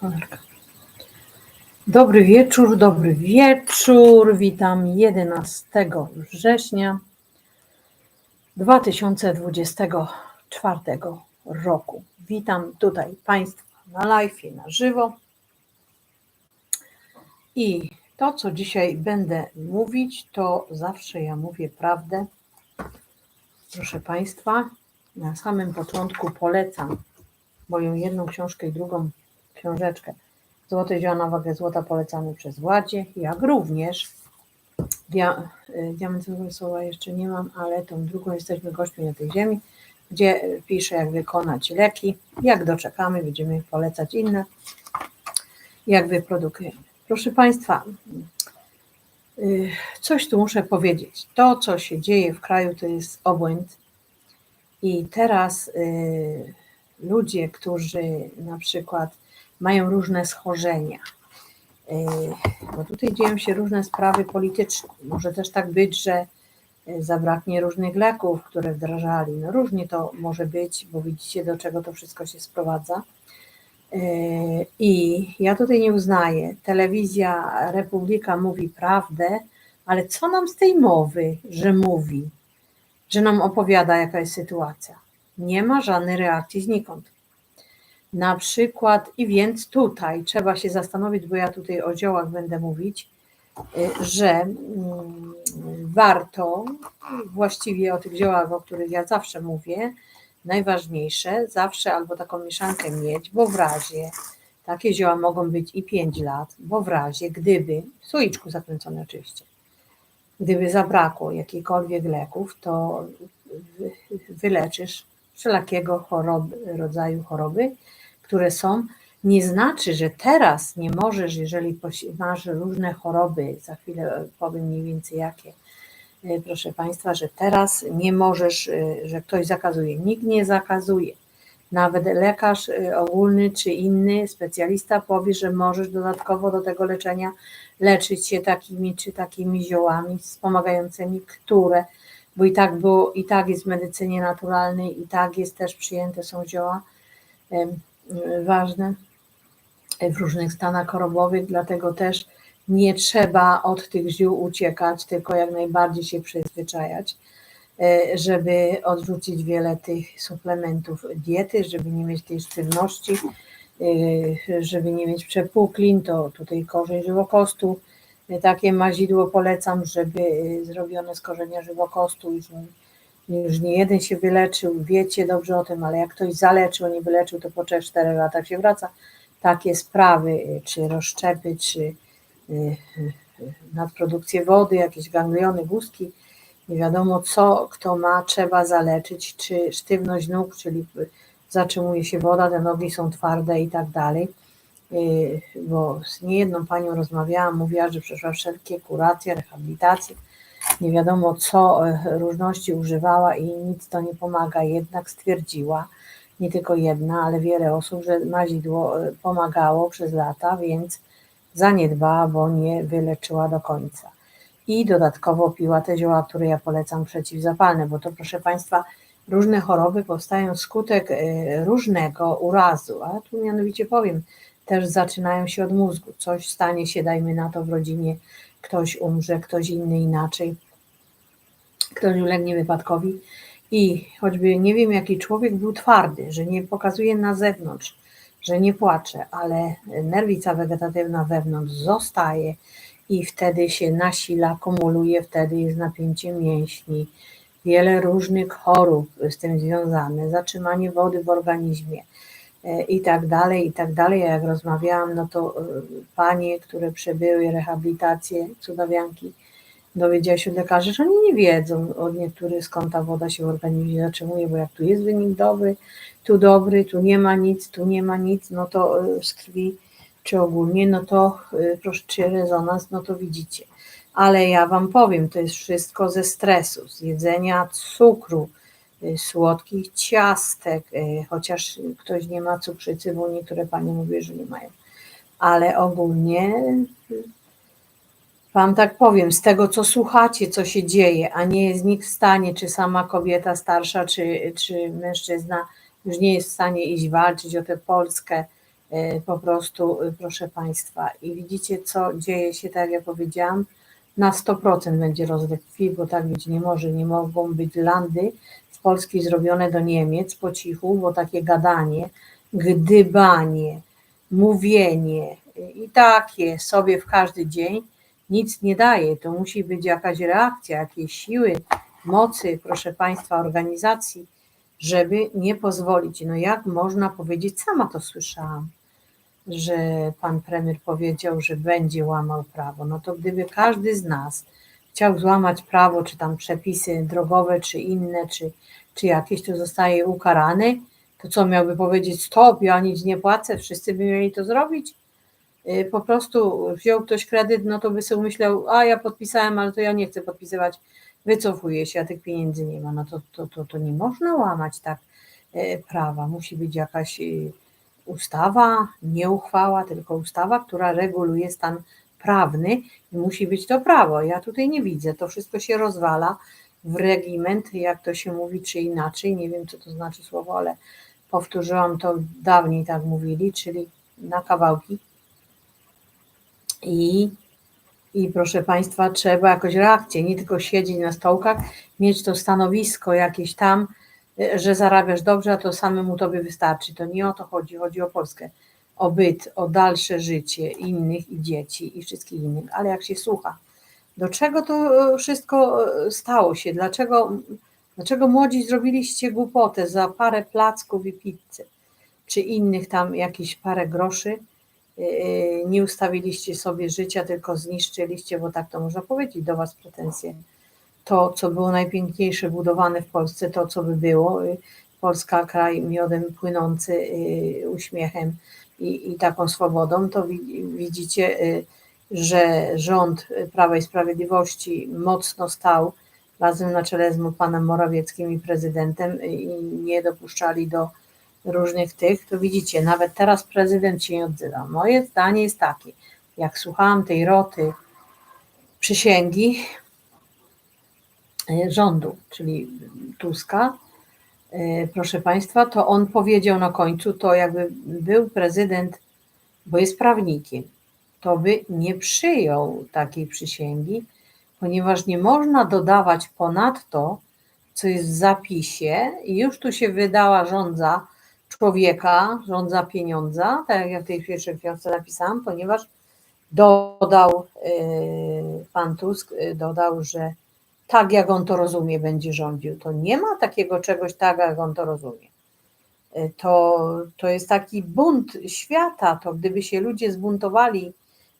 Cholerka. Dobry wieczór, dobry wieczór. Witam 11 września 2024 roku. Witam tutaj Państwa na live, na żywo. I to, co dzisiaj będę mówić, to zawsze ja mówię prawdę. Proszę Państwa, na samym początku polecam moją jedną książkę i drugą książeczkę. Złote zioła na wagę złota polecamy przez Władzie, jak również dia, y, diamentowego słowa jeszcze nie mam, ale tą drugą jesteśmy gośćmi na tej ziemi, gdzie piszę jak wykonać leki, jak doczekamy, będziemy polecać inne, jak wyprodukujemy. Proszę Państwa, y, coś tu muszę powiedzieć. To, co się dzieje w kraju, to jest obłęd. I teraz y, ludzie, którzy na przykład mają różne schorzenia, y, bo tutaj dzieją się różne sprawy polityczne. Może też tak być, że zabraknie różnych leków, które wdrażali. No różnie to może być, bo widzicie, do czego to wszystko się sprowadza. I ja tutaj nie uznaję. Telewizja Republika mówi prawdę, ale co nam z tej mowy, że mówi, że nam opowiada, jaka jest sytuacja? Nie ma żadnej reakcji znikąd. Na przykład, i więc tutaj trzeba się zastanowić, bo ja tutaj o ziołach będę mówić, że mm, warto właściwie o tych ziołach, o których ja zawsze mówię, najważniejsze, zawsze albo taką mieszankę mieć, bo w razie, takie zioła mogą być i 5 lat, bo w razie, gdyby, w słoiczku zakręcone oczywiście, gdyby zabrakło jakichkolwiek leków, to wyleczysz wszelakiego rodzaju choroby, które są. Nie znaczy, że teraz nie możesz, jeżeli masz różne choroby, za chwilę powiem mniej więcej jakie, E, proszę Państwa, że teraz nie możesz, e, że ktoś zakazuje. Nikt nie zakazuje. Nawet lekarz e, ogólny czy inny specjalista powie, że możesz dodatkowo do tego leczenia leczyć się takimi czy takimi ziołami wspomagającymi, które, bo i tak było, i tak jest w medycynie naturalnej, i tak jest też przyjęte są zioła ważne w różnych stanach chorobowych, dlatego też nie trzeba od tych ziół uciekać, tylko jak najbardziej się przyzwyczajać, e, żeby odrzucić wiele tych suplementów diety, żeby nie mieć tej sztywności, e, żeby nie mieć przepuklin, to tutaj korzeń żywokostu, e, takie mazidło polecam, żeby zrobione z korzenia żywokostu, już nie jeden się wyleczył, wiecie dobrze o tym, ale jak ktoś zaleczył, nie wyleczył, to po 3-4 latach się wraca. Takie sprawy, czy rozszczepy, czy Y, y, nadprodukcję wody, jakieś gangliony, guzki, nie wiadomo co kto ma, trzeba zaleczyć, czy sztywność nóg, czyli zatrzymuje się woda, te nogi są twarde i tak dalej, y, bo z niejedną panią rozmawiałam, mówiła, że przeszła wszelkie kuracje, rehabilitacje, nie wiadomo co różności używała i nic to nie pomaga, jednak stwierdziła, nie tylko jedna, ale wiele osób, że mazidło pomagało przez lata, więc zaniedbała, bo nie wyleczyła do końca. I dodatkowo piła te zioła, które ja polecam przeciwzapalne, bo to proszę Państwa, różne choroby powstają skutek e, różnego urazu, a tu mianowicie powiem, też zaczynają się od mózgu. Coś stanie się, dajmy na to w rodzinie, ktoś umrze, ktoś inny inaczej, ktoś ulegnie wypadkowi i choćby nie wiem, jaki człowiek był twardy, że nie pokazuje na zewnątrz, że nie płacze, ale nerwica wegetatywna wewnątrz zostaje i wtedy się nasila, kumuluje, wtedy jest napięcie mięśni, wiele różnych chorób z tym związane, zatrzymanie wody w organizmie e, i tak dalej, i tak dalej. Jak rozmawiałam, no to e, panie, które przebyły rehabilitację cudawianki, dowiedziała się od lekarzy, że oni nie wiedzą od niektórych skąd ta woda się w organizmie zatrzymuje, bo jak tu jest wynik dobry, tu dobry, tu nie ma nic, tu nie ma nic, no to y, z krwi czy ogólnie, no to y, proszę, czy rezonans, no to widzicie. Ale ja Wam powiem, to jest wszystko ze stresu, z jedzenia cukru, y, słodkich ciastek, chociaż ktoś nie ma cukrzycy, bo niektóre Panie mówią, że nie mają. Ale ogólnie Wam tak powiem, z tego co słuchacie, co się dzieje, a nie jest nikt w stanie, czy sama kobieta starsza, czy, czy mężczyzna, już nie jest w stanie iść walczyć o tę Polskę, e, po prostu, e, proszę Państwa. I widzicie, co dzieje się, tak jak ja powiedziałam, na 100% będzie rozlew krwi, bo tak być nie może. Nie mogą być landy z Polski zrobione do Niemiec po cichu, bo takie gadanie, gdybanie, mówienie i takie sobie w każdy dzień nic nie daje. To musi być jakaś reakcja, jakieś siły, mocy, proszę Państwa, organizacji, żeby nie pozwolić. No jak można powiedzieć, sama to słyszałam, że pan premier powiedział, że będzie łamał prawo. No to gdyby każdy z nas chciał złamać prawo, czy tam przepisy drogowe, czy inne, czy, czy jakieś, to zostaje ukarany, to co miałby powiedzieć, stop, ja nic nie płacę, wszyscy by mieli to zrobić? Y, po prostu wziął ktoś kredyt, no to by sobie myślał, a ja podpisałem, ale to ja nie chcę podpisywać, wycofuję się, a tych pieniędzy nie ma. No to, to, to, to nie można łamać tak y, prawa. Musi być jakaś y, ustawa, nie uchwała, tylko ustawa, która reguluje stan prawny i musi być to prawo. Ja tutaj nie widzę, to wszystko się rozwala w regiment, jak to się mówi, czy inaczej, nie wiem co to znaczy słowo, ale powtórzyłam to dawniej tak mówili, czyli na kawałki i, I proszę Państwa, trzeba jakoś reakcję, nie tylko siedzieć na stołkach, mieć to stanowisko jakieś tam, y, że zarabiasz dobrze, a to samemu tobie wystarczy. To nie o to chodzi, chodzi o Polskę, o byt, o dalsze życie innych i dzieci i wszystkich innych, ale jak się słucha, do czego to y, wszystko y, stało się, dlaczego, dlaczego młodzi zrobiliście głupotę za parę placków i pizzę, czy innych tam jakieś parę groszy, nie ustawiliście sobie życia, tylko zniszczyliście, bo tak to można powiedzieć, do Was pretensje. To, co było najpiękniejsze budowane w Polsce, to, co by było, yy, Polska kraj miodem płynący, uśmiechem i, i taką swobodą, to widzicie, że rząd Prawa i Sprawiedliwości mocno stał razem na czele z panem Morawieckim i prezydentem i nie dopuszczali do różnych tych, to widzicie, nawet teraz prezydent się nie odzywa. Moje zdanie jest takie, jak słuchałam tej roty przysięgi e, rządu, czyli Tuska, e, proszę Państwa, to on powiedział na końcu, to jakby był prezydent, bo jest prawnikiem, to by nie przyjął takiej przysięgi, ponieważ nie można dodawać ponadto, co jest w zapisie, już tu się wydała rządza człowieka, rządza pieniądza, tak jak ja w tej pierwszej książce napisałam, ponieważ dodał y, pan Tusk, y, dodał, że tak jak on to rozumie, będzie rządził. To nie ma takiego czegoś tak, jak on to rozumie. Y, to, to jest taki bunt świata, to gdyby się ludzie zbuntowali,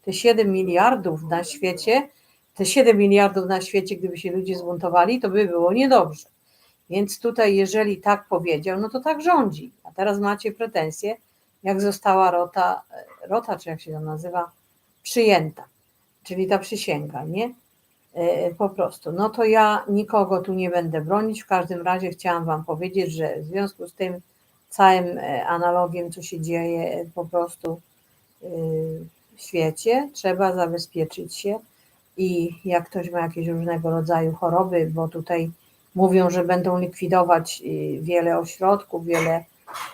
te 7 miliardów na świecie, te 7 miliardów na świecie, gdyby się ludzie zbuntowali, to by było niedobrze. Więc tutaj, jeżeli tak powiedział, no to tak rządzi. A teraz macie pretensje, jak została rota, rota, czy jak się to nazywa, przyjęta, czyli ta przysięga, nie? E, po prostu. No to ja nikogo tu nie będę bronić. W każdym razie chciałam Wam powiedzieć, że w związku z tym całym e, analogiem, co się dzieje po prostu e, w świecie, trzeba zabezpieczyć się i jak ktoś ma jakieś różnego rodzaju choroby, bo tutaj Mówią, że będą likwidować y, wiele ośrodków, wiele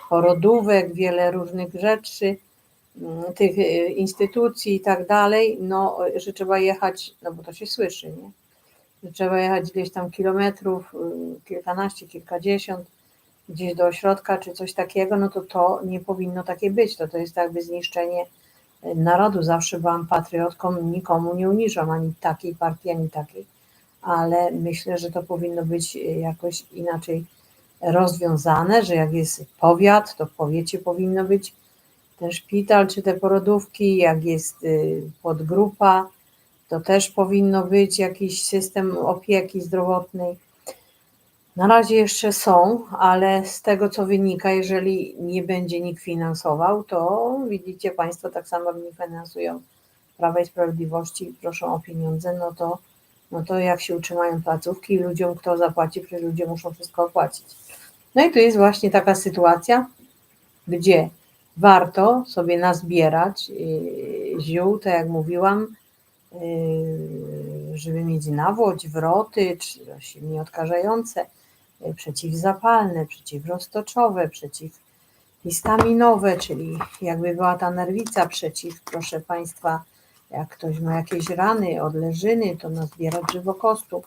porodówek, wiele różnych rzeczy, mm, tych y, instytucji i tak dalej, no, że trzeba jechać, no bo to się słyszy, nie? Że trzeba jechać gdzieś tam kilometrów, y, kilkanaście, kilkadziesiąt, gdzieś do ośrodka czy coś takiego, no to to nie powinno takie być. To, to jest jakby zniszczenie narodu. Zawsze byłam patriotką, nikomu nie uniżam ani takiej partii, ani takiej ale myślę, że to powinno być y, jakoś inaczej rozwiązane, że jak jest powiat, to w powiecie powinno być ten szpital czy te porodówki, jak jest y, podgrupa, to też powinno być jakiś system opieki zdrowotnej. Na razie jeszcze są, ale z tego co wynika, jeżeli nie będzie nikt finansował, to widzicie Państwo tak samo nie finansują Prawa i Sprawiedliwości proszą o pieniądze, no to no to jak się utrzymają placówki, ludziom kto zapłaci, przecież ludzie muszą wszystko opłacić. No i tu jest właśnie taka sytuacja, gdzie warto sobie nazbierać yy, ziół, tak jak mówiłam, yy, żeby mieć nawłoć, wroty, czy nieodkażające, yy, przeciwzapalne, przeciwroztoczowe, przeciw histaminowe, czyli jakby była ta nerwica przeciw, proszę Państwa, jak ktoś ma jakieś rany, odleżyny, to nazbierać żywokostu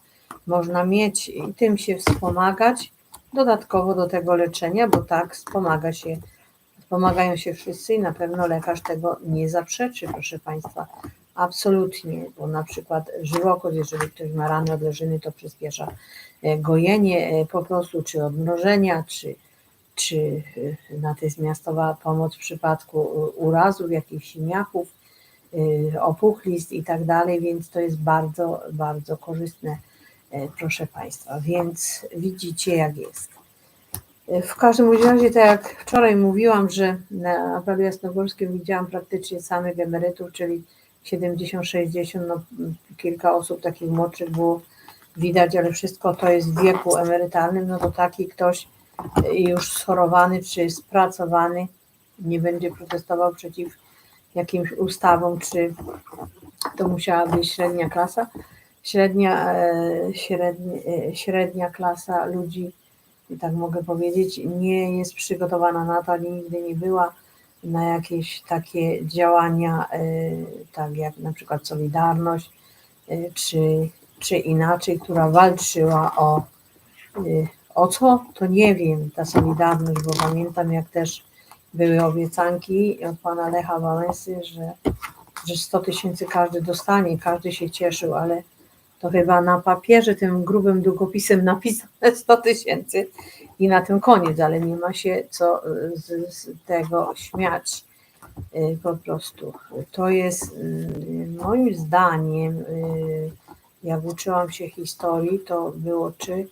można mieć i tym się wspomagać. Dodatkowo do tego leczenia, bo tak wspomaga się, wspomagają się wszyscy i na pewno lekarz tego nie zaprzeczy, proszę Państwa. Absolutnie, bo na przykład żywokost, jeżeli ktoś ma rany odleżyny, to przyspiesza e, gojenie e, po prostu, czy odmrożenia, czy, czy e, natychmiastowa pomoc w przypadku urazów, jakichś siniaków, opuchlizn i tak dalej, więc to jest bardzo, bardzo korzystne, proszę Państwa. Więc widzicie, jak jest. W każdym razie, tak jak wczoraj mówiłam, że na Prawie Jasnogórskim widziałam praktycznie samych emerytów, czyli 70-60, no kilka osób takich młodszych było widać, ale wszystko to jest w wieku emerytalnym, no to taki ktoś już schorowany czy spracowany nie będzie protestował przeciw jakimś ustawom, czy to musiała być średnia klasa. Średnia, e, średnia, e, średnia klasa ludzi, tak mogę powiedzieć, nie jest przygotowana na to, nigdy nie była na jakieś takie działania, e, tak jak na przykład Solidarność, czy, czy inaczej, która walczyła o, o co, to nie wiem, ta Solidarność, bo pamiętam jak też były obiecanki od pana Lecha Wałęsy, że, że 100 tysięcy każdy dostanie, każdy się cieszył, ale to chyba na papierze tym grubym długopisem napisane 100 tysięcy i na tym koniec, ale nie ma się co z, z tego śmiać y, po prostu. To jest y, moim zdaniem, y, jak uczyłam się historii, to było czy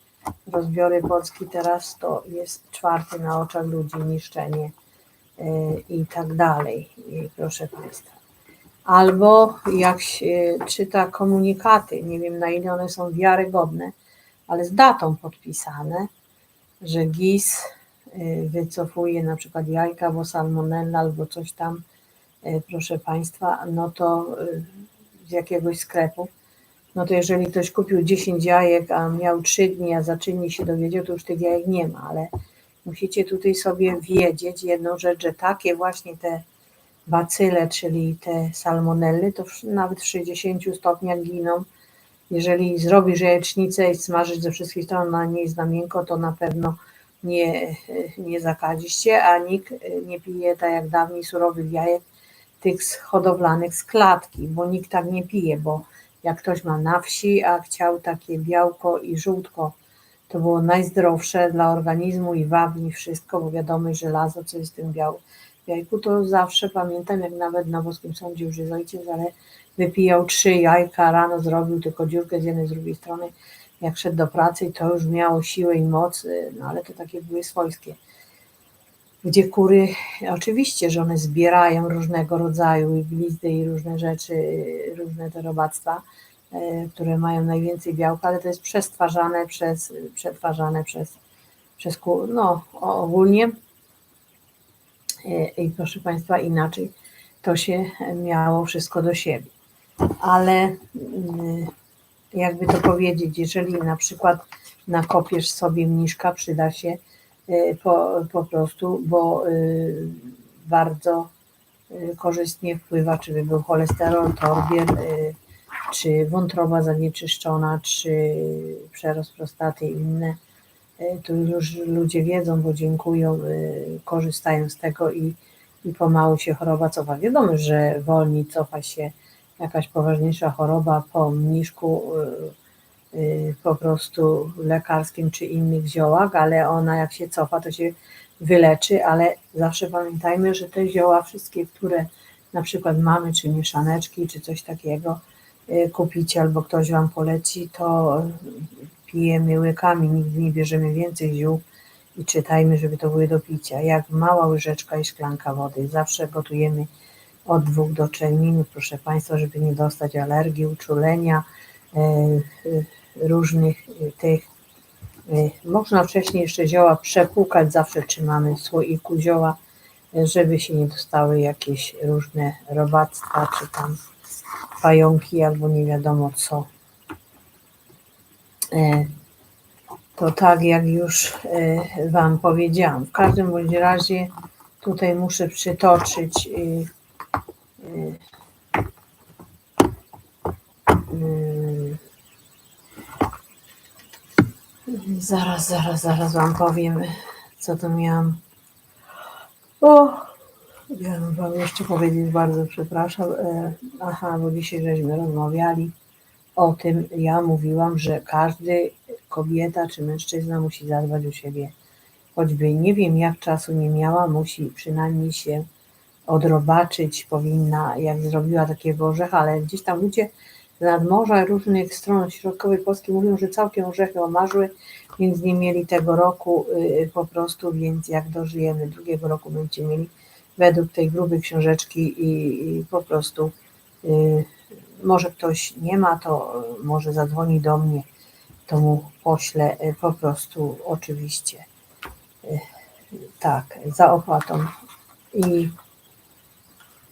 rozbiory Polski teraz to jest czwarty na oczach ludzi niszczenie i tak dalej, proszę Państwa. Albo jak się czyta komunikaty, nie wiem na ile one są wiarygodne, ale z datą podpisane, że GIS y, wycofuje na przykład jajka, bo salmonella albo coś tam, y, proszę Państwa, no to y, z jakiegoś sklepu, no to jeżeli ktoś kupił 10 jajek, a miał 3 dni, a za 3 dni się dowiedział, to już tych jajek nie ma, ale musicie tutaj sobie wiedzieć jedną rzecz, że takie właśnie te bacyle, czyli te salmonelly, to nawet w 60 stopniach giną. Jeżeli zrobisz jajecznicę i smażysz ze wszystkich stron na niej znamienko, to na pewno nie, nie zakadzisz się, a nikt nie pije tak jak dawniej surowych jajek, tych hodowlanych z klatki, bo nikt tak nie pije, bo jak ktoś ma na wsi, a chciał takie białko i żółtko, to było najzdrowsze dla organizmu i wabni wszystko, bo wiadomo, żelazo, co jest w tym białym jajku, to zawsze pamiętam, jak nawet na włoskim sądzie już jest ojciec, ale wypijał trzy jajka, rano zrobił tylko dziurkę z jednej, z drugiej strony, jak szedł do pracy i to już miało siłę i moc, y, no ale to takie były swojskie. Gdzie kury, oczywiście, że one zbierają różnego rodzaju i i różne rzeczy, y, różne te robactwa, które mają najwięcej białka, ale to jest przestwarzane przez, przetwarzane przez, przez no ogólnie i proszę Państwa, inaczej to się miało wszystko do siebie. Ale mm, jakby to powiedzieć, jeżeli na przykład nakopiesz sobie mniszka, przyda się y, po, po prostu, bo bardzo korzystnie wpływa, czy by był cholesterol, torbiel, czy wątroba zanieczyszczona, czy przerost prostaty i inne E, to już ludzie wiedzą, bo dziękują, e, korzystają z tego i, i pomału się choroba cofa. Wiadomo, że wolniej cofa się jakaś poważniejsza choroba po mniszku e, po prostu lekarskim czy innych ziołach, ale ona jak się cofa, to się wyleczy, ale zawsze pamiętajmy, że te zioła wszystkie, które na przykład mamy, czy mieszaneczki, czy coś takiego kupicie albo ktoś Wam poleci, to pijemy łykami, nigdy nie bierzemy więcej ziół i czytajmy, żeby to były do picia. Jak mała łyżeczka i szklanka wody. Zawsze gotujemy od dwóch do trzech minut, proszę Państwa, żeby nie dostać alergii, uczulenia, e, e, różnych tych. Można wcześniej jeszcze zioła przepłukać, zawsze trzymamy w słoiku zioła, żeby się nie dostały jakieś różne robactwa, czy tam pająki, albo nie wiadomo co. E, to tak jak już e, Wam powiedziałam. W każdym bądź razie tutaj muszę przytoczyć y, zaraz, zaraz, zaraz Wam powiem, co tu miałam. O, miałam Wam jeszcze powiedzieć, bardzo przepraszam. E, Aha, bo dzisiaj żeśmy rozmawiali o tym, ja mówiłam, że każdy kobieta czy mężczyzna musi zadbać o siebie. Choćby nie wiem jak czasu nie miała, musi przynajmniej się odrobaczyć, powinna, jak zrobiła takiego orzecha, ale gdzieś tam ludzie z nadmorza różnych stron środkowej Polski mówią, że całkiem orzechy omarzyły, więc nie mieli tego roku y, po prostu, więc jak dożyjemy drugiego roku będziecie mieli według tej grubej książeczki i, i po prostu y, może ktoś nie ma, to może zadzwoni do mnie, to mu poślę y, po prostu oczywiście y, tak, za opłatą i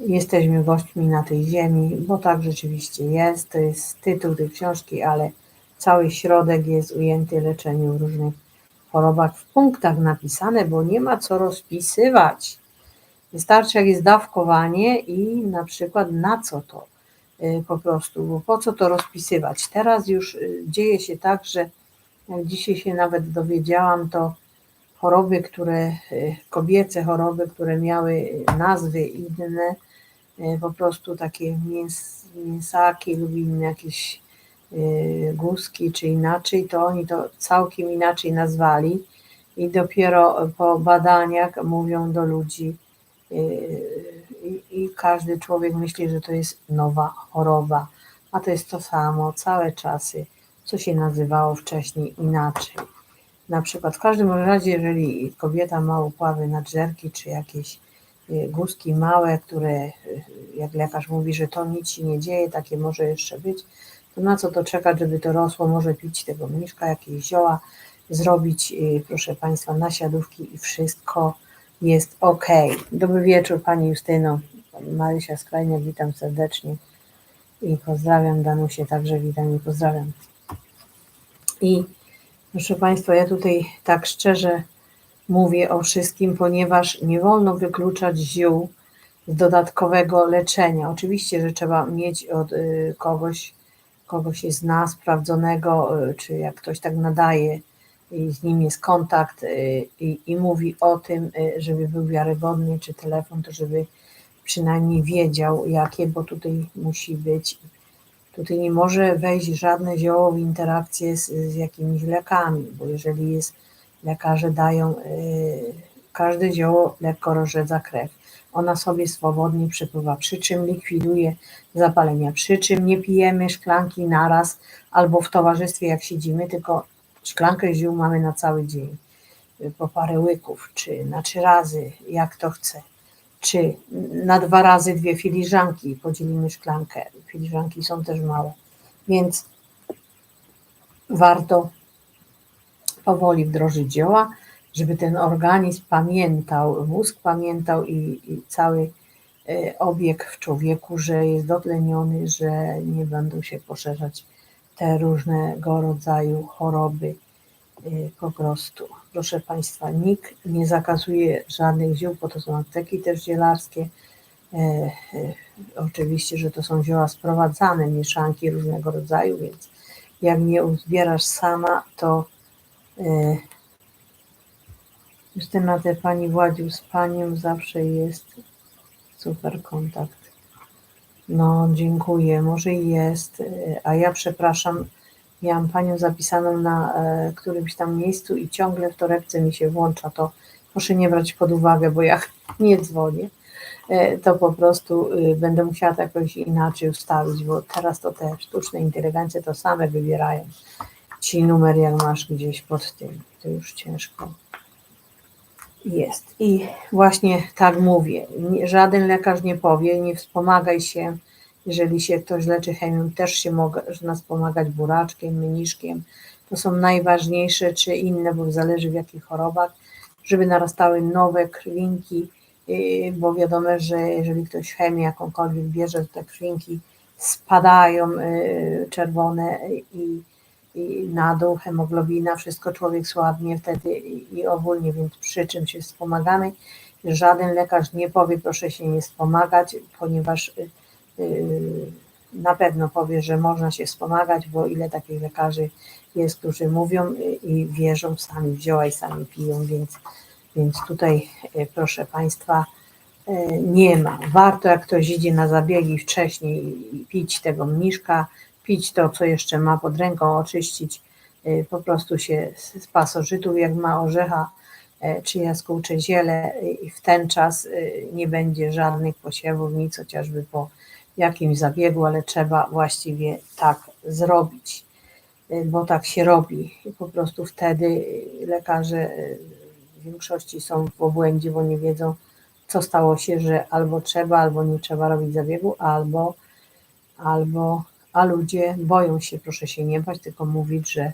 jesteśmy gośćmi na tej ziemi, bo tak rzeczywiście jest, to jest tytuł tej książki, ale cały środek jest ujęty leczeniu w różnych chorobach w punktach napisane, bo nie ma co rozpisywać. Wystarczy jak jest dawkowanie i na przykład na co to y, po prostu, bo po co to rozpisywać. Teraz już y, dzieje się tak, że jak dzisiaj się nawet dowiedziałam, to choroby, które, y, kobiece choroby, które miały nazwy inne, po prostu takie mięs, mięsaki lub inne jakieś guzki czy inaczej, to oni to całkiem inaczej nazwali i dopiero po badaniach mówią do ludzi, i, każdy człowiek myśli, że to jest nowa choroba, a to jest to samo całe czasy, co się nazywało wcześniej inaczej. Na przykład w każdym razie, jeżeli kobieta ma upławy nadżerki czy jakieś y, guzki małe, które y, jak lekarz mówi, że to nic się nie dzieje, takie może jeszcze być, to na co to czekać, żeby to rosło? Może pić tego mniszka, jakieś zioła, zrobić, y, proszę Państwa, nasiadówki i wszystko jest ok. Dobry wieczór Pani Justyno. Marysia Skrajniak, witam serdecznie i pozdrawiam Danusię, także witam i pozdrawiam. I proszę Państwa, ja tutaj tak szczerze mówię o wszystkim, ponieważ nie wolno wykluczać ziół z dodatkowego leczenia. Oczywiście, że trzeba mieć od y, kogoś, kogoś się zna, sprawdzonego, y, czy jak ktoś tak nadaje, i z nim jest kontakt y, i, i mówi o tym, żeby był wiarygodny, czy telefon, to żeby przynajmniej wiedział, jakie, bo tutaj musi być, tutaj nie może wejść żadne zioło w interakcję z, z jakimiś lekami, bo jeżeli jest, lekarze dają, yy, każde zioło lekko rozrzedza krew. Ona sobie swobodnie przepływa, przy czym likwiduje zapalenia, przy czym nie pijemy szklanki naraz albo w towarzystwie jak siedzimy, tylko szklankę ziół mamy na cały dzień, po parę łyków, czy na trzy razy, jak to chce. Czy na dwa razy dwie filiżanki podzielimy szklankę. Filiżanki są też małe, więc warto powoli wdrożyć zioła, żeby ten organizm pamiętał, mózg pamiętał i, i cały e, obieg w człowieku, że jest dotleniony, że nie będą się poszerzać te różnego rodzaju choroby Y, po prostu. Proszę Państwa, nikt nie zakazuje żadnych ziół, bo to są apteki też zielarskie. E, e, oczywiście, że to są zioła sprowadzane, mieszanki różnego rodzaju, więc jak nie uzbierasz sama, to e, Justyna, te Pani Władziu z Panią zawsze jest super kontakt. No, dziękuję, może i jest, a ja przepraszam, miałam panią zapisaną na e, którymś tam miejscu i ciągle w torebce mi się włącza to. Proszę nie brać pod uwagę, bo jak nie dzwonię, e, to po prostu y, będę musiała to jakoś inaczej ustawić, bo teraz to te sztuczne inteligencje to same wybierają. Ci numer jak masz gdzieś pod tym, to już ciężko jest. I właśnie tak mówię, żaden lekarz nie powie, nie wspomagaj się jeżeli się ktoś leczy chemią, też się można wspomagać buraczkiem, mniszkiem. To są najważniejsze, czy inne, bo zależy w jakich chorobach, żeby narastały nowe krwinki, y, bo wiadomo, że jeżeli ktoś chemię jakąkolwiek bierze, to te krwinki spadają y, czerwone i, i na dół, hemoglobina, wszystko człowiek słabnie wtedy i ogólnie, więc przy czym się wspomagamy żaden lekarz nie powie, proszę się nie wspomagać, ponieważ na pewno powie, że można się wspomagać, bo ile takich lekarzy jest, którzy mówią i wierzą sami w zioła i sami piją, więc, więc tutaj proszę Państwa, nie ma. Warto, jak ktoś idzie na zabiegi wcześniej, pić tego mniszka, pić to, co jeszcze ma pod ręką, oczyścić po prostu się z pasożytów, jak ma orzecha czy jaskółcze ziele i w ten czas nie będzie żadnych posiewów, nic chociażby po jakimś zabiegu, ale trzeba właściwie tak zrobić, bo tak się robi. I po prostu wtedy lekarze w większości są w obłędzie, bo nie wiedzą, co stało się, że albo trzeba, albo nie trzeba robić zabiegu, albo, albo a ludzie boją się, proszę się nie bać, tylko mówić, że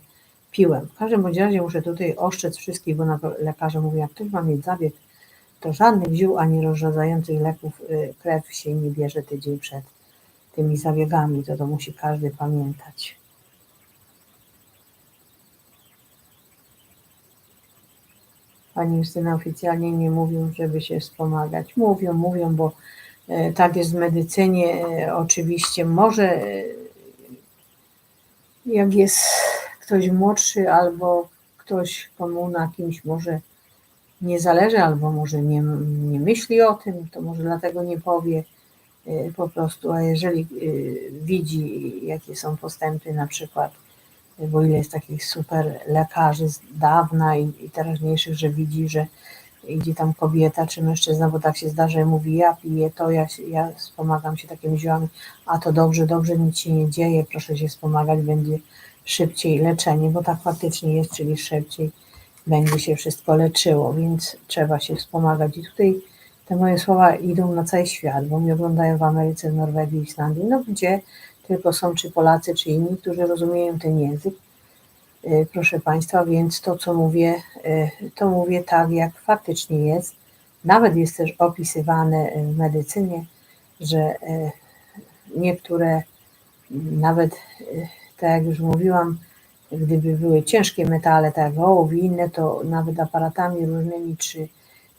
piłem. W każdym bądź razie muszę tutaj oszczędzać wszystkich, bo lekarze mówią, jak ktoś ma mieć zabieg, to żadnych ziół ani rozrzadzających leków y, krew się nie bierze tydzień przed tymi zabiegami. To to musi każdy pamiętać. Pani Justyna oficjalnie nie mówią, żeby się wspomagać. Mówią, mówią, bo e, tak jest w medycynie. E, oczywiście może jak jest ktoś młodszy albo ktoś, komu na kimś może nie zależy, albo może nie, nie myśli o tym, to może dlatego nie powie po prostu, a jeżeli widzi, jakie są postępy na przykład bo ile jest takich super lekarzy z dawna i, i teraźniejszych, że widzi, że idzie tam kobieta czy mężczyzna, bo tak się zdarza i mówi, ja piję to, ja, ja wspomagam się takimi ziółami, a to dobrze, dobrze, nic się nie dzieje, proszę się wspomagać, będzie szybciej leczenie, bo tak faktycznie jest, czyli szybciej będzie się wszystko leczyło, więc trzeba się wspomagać. I tutaj te moje słowa idą na cały świat, bo mnie oglądają w Ameryce, w Norwegii, Islandii, no gdzie tylko są czy Polacy, czy inni, którzy rozumieją ten język. E, proszę Państwa, więc to, co mówię, e, to mówię tak, jak faktycznie jest. Nawet jest też opisywane w medycynie, że e, niektóre, nawet tak jak już mówiłam, gdyby były ciężkie metale, tak jak ołów i inne, to nawet aparatami różnymi czy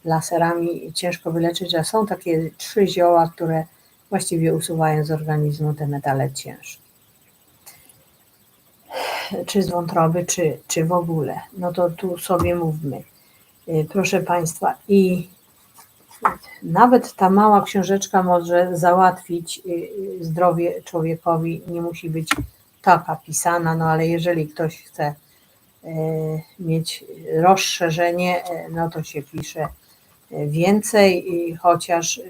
laserami ciężko wyleczyć, a są takie trzy zioła, które właściwie usuwają z organizmu te metale ciężkie. Czy z wątroby, czy, czy w ogóle. No to tu sobie mówmy. Y, proszę Państwa, i nawet ta mała książeczka może załatwić y, zdrowie człowiekowi, nie musi być taka pisana, no ale jeżeli ktoś chce mieć rozszerzenie, no to się pisze więcej, chociaż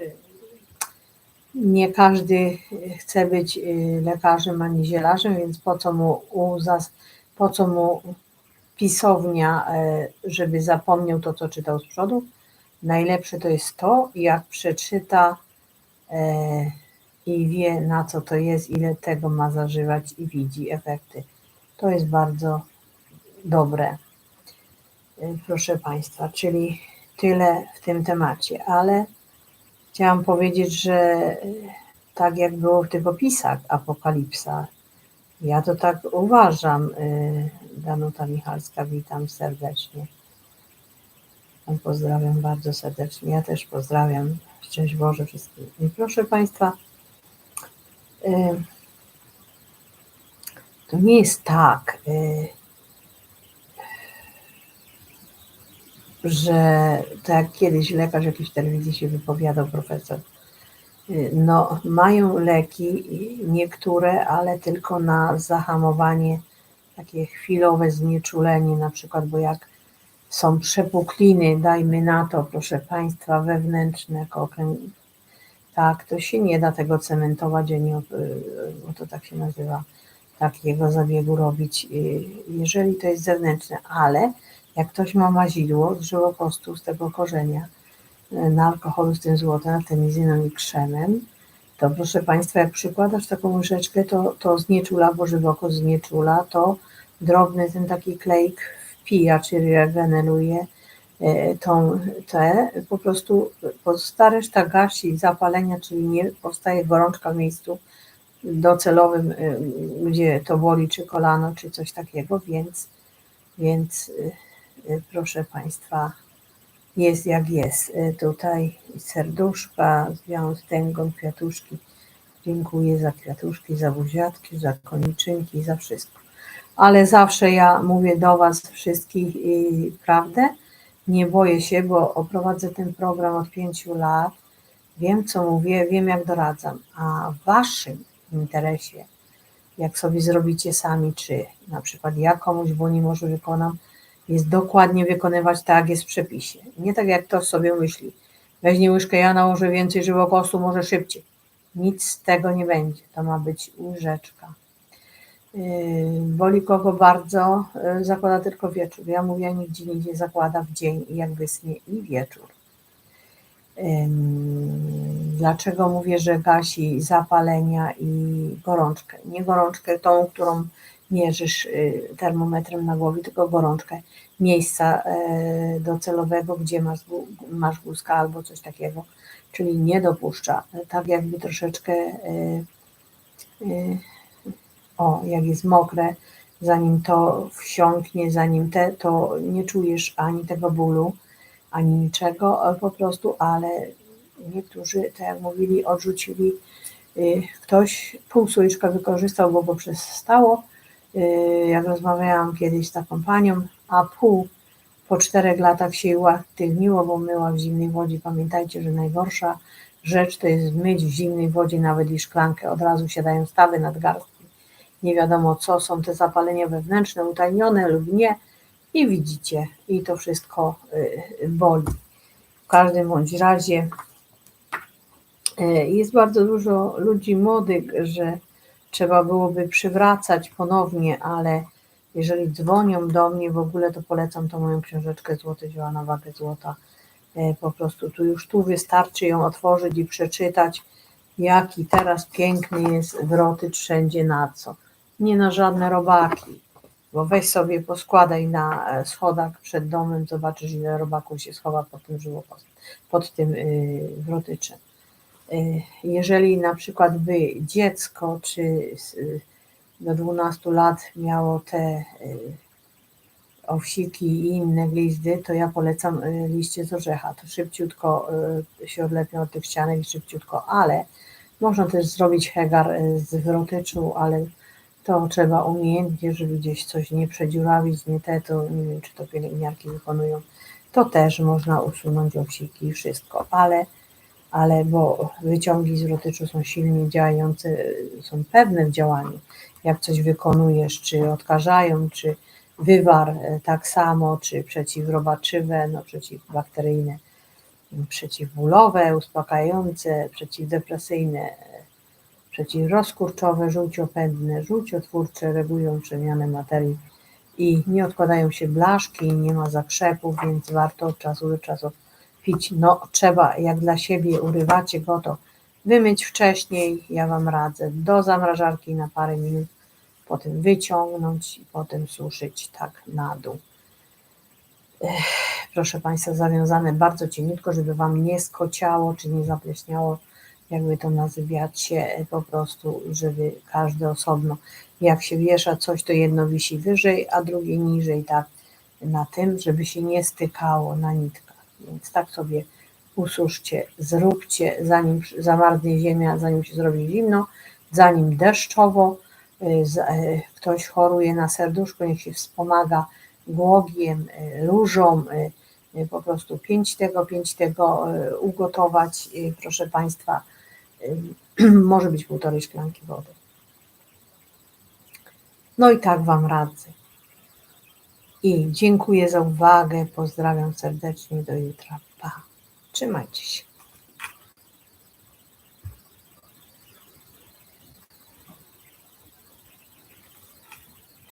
nie każdy chce być y, lekarzem ani zielarzem, więc po co mu, uzas, po co mu pisownia, e, żeby zapomniał to, co czytał z przodu. Najlepsze to jest to, jak przeczyta e, i wie, na co to jest, ile tego ma zażywać i widzi efekty. To jest bardzo dobre, e, proszę Państwa, czyli tyle w tym temacie, ale Chciałam powiedzieć, że tak jak było w tych opisach Apokalipsa, ja to tak uważam. Y, Danuta Michalska, witam serdecznie. Pozdrawiam bardzo serdecznie. Ja też pozdrawiam. Szczęść Boże wszystkim. I proszę Państwa, y, to nie jest tak, że tak kiedyś lekarz jakiejś telewizji się wypowiadał, profesor, y, no mają leki, niektóre, ale tylko na zahamowanie, takie chwilowe znieczulenie na przykład, bo jak są przepukliny, dajmy na to, proszę Państwa, wewnętrzne, kokrę, tak, to się nie da tego cementować, y, bo to tak się nazywa, takiego zabiegu robić, y, jeżeli to jest zewnętrzne, ale jak ktoś ma mazidło z żyłokostu, z tego korzenia, e, na alkoholu z tym złotem, artemizyną i krzemem, to proszę Państwa, jak przykładasz taką łyżeczkę, to, to znieczula, bo żywokos znieczula, to drobny ten taki klejk wpija, czyli regeneruje e, tą te, po prostu ta reszta gasi zapalenia, czyli nie powstaje gorączka w miejscu docelowym, e, gdzie to boli, czy kolano, czy coś takiego, więc, więc proszę Państwa, jest jak jest. Y, Tutaj serduszka z stęgą, kwiatuszki. Dziękuję za kwiatuszki, za buziatki, za koniczynki, za wszystko. Ale zawsze ja mówię do Was wszystkich y, prawdę. Nie boję się, bo oprowadzę ten program od pięciu lat. Wiem, co mówię, wiem, jak doradzam. A w Waszym interesie, jak sobie zrobicie sami, czy na przykład ja komuś, bo nie może wykonam, jest dokładnie wykonywać tak, jak jest w przepisie. Nie tak, jak ktoś sobie myśli. Weźmie łyżkę, ja nałożę więcej żywokostu, może szybciej. Nic z tego nie będzie. To ma być łyżeczka. Yy, Boli kogo bardzo, yy, zakłada tylko wieczór. Ja mówię, nigdzie nigdzie zakłada w dzień i jak wysnie i wieczór. Ym, Dlaczego mówię, że gasi zapalenia i gorączkę? Nie gorączkę tą, którą mierzysz y, termometrem na głowie, tylko gorączkę miejsca e, docelowego, gdzie masz, masz guzka albo coś takiego, czyli nie dopuszcza. Tak jakby troszeczkę, e, e, o, jak jest mokre, zanim to wsiąknie, zanim te, to nie czujesz ani tego bólu, ani niczego po prostu, ale niektórzy, tak jak mówili, odrzucili, y, ktoś pół słoiczka wykorzystał, bo go przestało, jak rozmawiałam kiedyś z taką panią, a pół po czterech latach się uaktywniło, bo myła w zimnej wodzie. Pamiętajcie, że najgorsza rzecz to jest myć w zimnej wodzie nawet i szklankę, od razu siadają stawy nadgarstki. Nie wiadomo co, są te zapalenia wewnętrzne, utajnione lub nie i widzicie, i to wszystko y, boli. W każdym bądź razie y, jest bardzo dużo ludzi młodych, że trzeba byłoby przywracać ponownie, ale jeżeli dzwonią do mnie, w ogóle to polecam tą moją książeczkę Złote Dzieła na wagę złota. E, Po prostu tu już tu wystarczy ją otworzyć i przeczytać, jaki teraz piękny jest wrotycz wszędzie na co. Nie na żadne robaki, bo weź sobie poskładaj na e, schodach przed domem, zobaczysz ile robaków się schowa pod tym żywopłostem, pod tym y, wrotyczem. Y, Jeżeli na przykład by dziecko czy y, do 12 lat miało te y, owsiki i inne glizdy, to ja polecam liście z orzecha. To szybciutko się odlepią od tych ścianek i szybciutko, ale można też zrobić hegar z wrotyczu, ale to trzeba umiejętnie, żeby gdzieś coś nie przedziurawić, nie te, to nie wiem, czy to pielęgniarki wykonują. To też można usunąć owsiki i wszystko, ale ale bo wyciągi z wrotyczu są silnie działające, są pewne w działaniu. Jak coś wykonujesz, czy odkażają, czy wywar e, tak samo, czy przeciwrobaczywe, no przeciwbakteryjne, m, przeciwbólowe, uspokajające, przeciwdepresyjne, e, przeciwrozkurczowe, żółciopędne, żółciotwórcze, regulują przemianę materii i nie odkładają się blaszki, nie ma zakrzepów, więc warto od czasu do czasu pić. No trzeba, jak dla siebie urywacie go, to wymyć wcześniej, ja Wam radzę, do zamrażarki na parę minut, potem wyciągnąć i potem suszyć tak na dół. Ech, proszę Państwa, zawiązane bardzo cieniutko, żeby Wam nie skociało, czy nie zapleśniało, jakby to nazywacie, po prostu, żeby każdy osobno, jak się wiesza coś, to jedno wisi wyżej, a drugie niżej, tak, na tym, żeby się nie stykało na nitkach. Więc tak sobie ususzcie, zróbcie, zanim zamarznie ziemia, zanim się zrobi zimno, zanim deszczowo, y, y, ktoś choruje na serduszko, niech się wspomaga głogiem, y, różą, po prostu pięć tego, pięć tego ugotować, proszę Państwa, może być półtorej szklanki wody. No i tak Wam radzę. I dziękuję za uwagę, pozdrawiam serdecznie, do jutra, pa. Trzymajcie się.